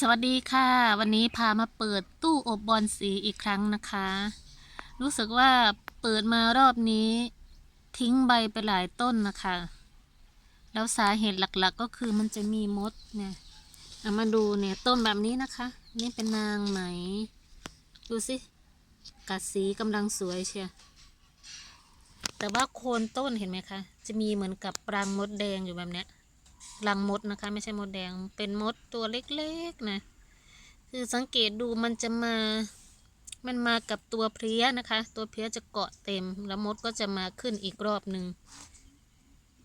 สวัสดีค่ะ วันนี้พามาเปิดตู้อบบอลสีอีกครั้งนะคะ รู้สึกว่าเปิดมารอบนี้ ทิ้งใบไปหลายต้นนะคะ แล้วสาเหตุหลักๆก็คือมันจะมีมดเนี่ยเอามาดูเนี่ยต้นแบบนี้นะคะ นี่เป็นนางไหม ดูสิกัดสีกำลังสวยเชียวแต่ว่าโคนต้นเห็นไหมคะ จะมีเหมือนกับปรังมดแดงอยู่แบบเนี้ย รังมดนะคะ ไม่ใช่มดแดง เป็นมดตัวเล็กๆนะ คือสังเกตดูมันจะมา มันมากับตัวเพลี้ยนะคะ ตัวเพลี้ยจะเกาะเต็ม แล้วมดก็จะมาขึ้นอีกรอบหนึ่ง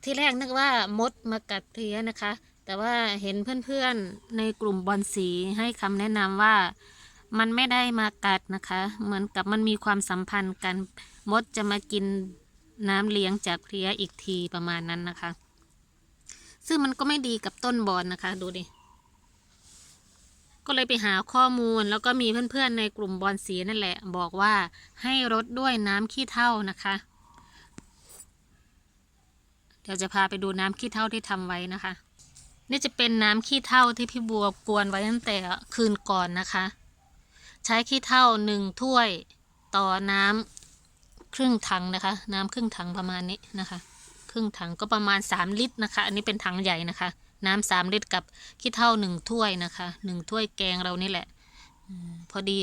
ที่แรกนึกว่ามดมากัดเพลี้ยนะคะ แต่ว่าเห็นเพื่อนๆในกลุ่มบอลสีให้คำแนะนำว่ามันไม่ได้มากัดนะคะ เหมือนกับมันมีความสัมพันธ์กัน มดจะมากินน้ำเลี้ยงจากเพลี้ยอีกทีประมาณนั้นนะคะ ซึ่งมันก็ไม่ดีกับต้นบอนนะคะ ดูดิ ก็เลยไปหาข้อมูลแล้วก็มีเพื่อนๆในกลุ่มบอลสีนั่นแหละ บอกว่าให้รดด้วยน้ำขี้เถ้านะคะ เดี๋ยวจะพาไปดูน้ำขี้เถ้าที่ทำไว้นะคะ นี่จะเป็นน้ำขี้เถ้าที่พี่บัวกวนไว้ตั้งแต่คืนก่อนนะคะ ใช้ขี้เถ้าหนึ่งถ้วยต่อน้ำครึ่งถังนะคะ น้ำครึ่งถังประมาณนี้นะคะ ครึ่งถังก็ประมาณ 3 ลิตรนะคะ อันนี้เป็นถังใหญ่นะคะ น้ำสามลิตรกับขี้เถ้าหนึ่งถ้วยนะคะหนึ่งถ้วยแกงเรานี่แหละอพอดี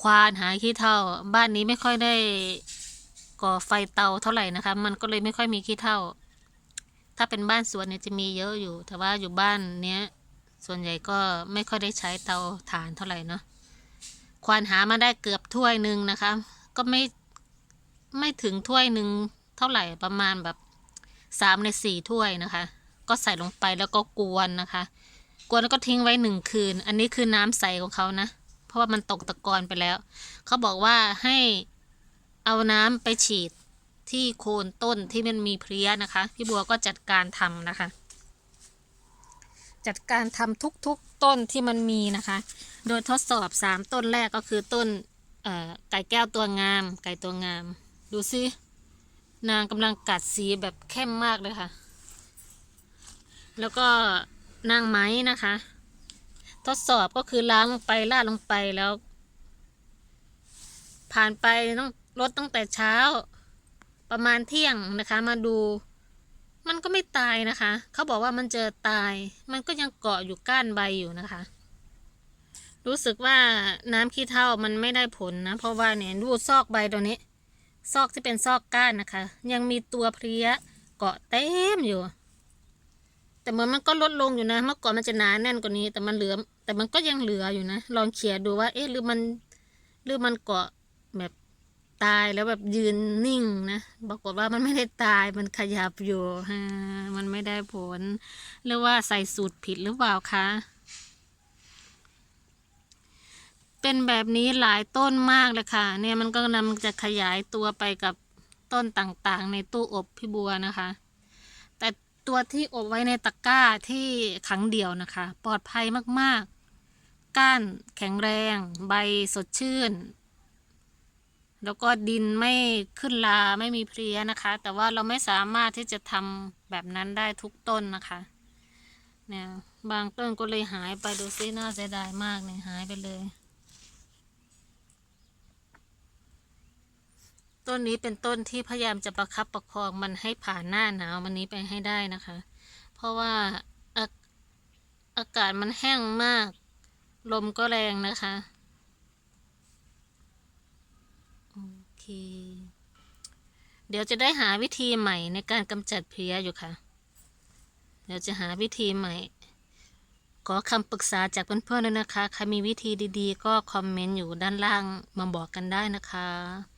ควานหาขี้เถ้าบ้านนี้ไม่ค่อยได้ก่อไฟเตาเท่าไหร่นะคะ มันก็เลยไม่ค่อยมีขี้เถ้าถ้าเป็นบ้านสวนเนี่ยจะมีเยอะอยู่ แต่ว่าอยู่บ้านเนี้ยส่วนใหญ่ก็ไม่ค่อยได้ใช้เตาถ่านเท่าไหร่เนาะควานหามาได้เกือบถ้วยหนึ่งนะคะ ก็ไม่ไม่ถึงถ้วยหนึ่งเท่าไหร่ประมาณแบบ สามในสี่ถ้วยนะคะ ก็ใส่ลงไปแล้วก็กวนนะคะ กวนแล้วก็ทิ้งไว้หนึ่งคืน อันนี้คือน้ำใสของเขานะ เพราะว่ามันตกตะกอนไปแล้ว เขาบอกว่าให้เอาน้ำไปฉีดที่โคนต้นที่มันมีเพลี้ยนะคะ พี่บัวก็จัดการทำนะคะ จัดการทำทุกๆต้นที่มันมีนะคะ โดยทดสอบสามต้นแรกก็คือต้นไก่แก้วตัวงาม ไก่ตัวงาม ดูซิ นางกำลังกัดสีแบบเข้มมากเลยค่ะ แล้วก็นางไม้นะคะ ทดสอบก็คือล้างลงไปลาดลงไปแล้ว ผ่านไปต้องลดตั้งแต่เช้า ประมาณเที่ยงนะคะ มาดู มันก็ไม่ตายนะคะ เขาบอกว่ามันเจอตาย มันก็ยังเกาะอยู่ก้านใบอยู่นะคะ รู้สึกว่าน้ำขี้เถ้ามันไม่ได้ผลนะ เพราะว่าเนี่ยดูซอกใบตัวนี้ ซอกที่เป็นซอกก้านนะคะ ยังมีตัวเพลี้ยเกาะเต็มอยู่ แต่เหมือนมันก็ลดลงอยู่นะ เมื่อก่อนมันจะหนาแน่นกว่านี้ แต่มันเหลือ แต่มันก็ยังเหลืออยู่นะ ลองเขี่ยดูว่า เอ๊ะหรือมันหรือมันเกาะแบบตายแล้วแบบยืนนิ่งนะปรากฏว่ามันไม่ได้ตายมันขยับอยู่ฮมันไม่ได้ผลหรือว่าใส่สูตรผิดหรือเปล่าคะ เป็นแบบนี้หลายต้นมากเลยค่ะ เนี่ยมันก็กำลังจะขยายตัวไปกับต้นต่างๆ ในตู้อบพี่บัวนะคะ แต่ตัวที่อบไว้ในตะกร้าที่ขังเดี่ยวนะคะ ปลอดภัยมากๆ ก้านแข็งแรง ใบสดชื่น แล้วก็ดินไม่ขึ้นลาไม่มีเพลี้ยนะคะ แต่ว่าเราไม่สามารถที่จะทำแบบนั้นได้ทุกต้นนะคะเนี่ยบางต้นก็เลยหายไปดูซิน่าเสียดายมากเนี่ยหายไปเลย ต้นนี้เป็นต้นที่พยายามจะประคับประคองมันให้ผ่านหน้าหนาวมันนี้ไปให้ได้นะคะ เพราะว่าอาอากาศมันแห้งมาก ลมก็แรงนะคะโอเคเดี๋ยวจะได้หาวิธีใหม่ในการกำจัดเพลี้ยอยู่ค่ะ เดี๋ยวจะหาวิธีใหม่ ขอคำปรึกษาจากเพื่อนๆด้วยนะคะ ใครมีวิธีดีๆ ก็คอมเมนต์อยู่ด้านล่างมาบอกกันได้นะคะ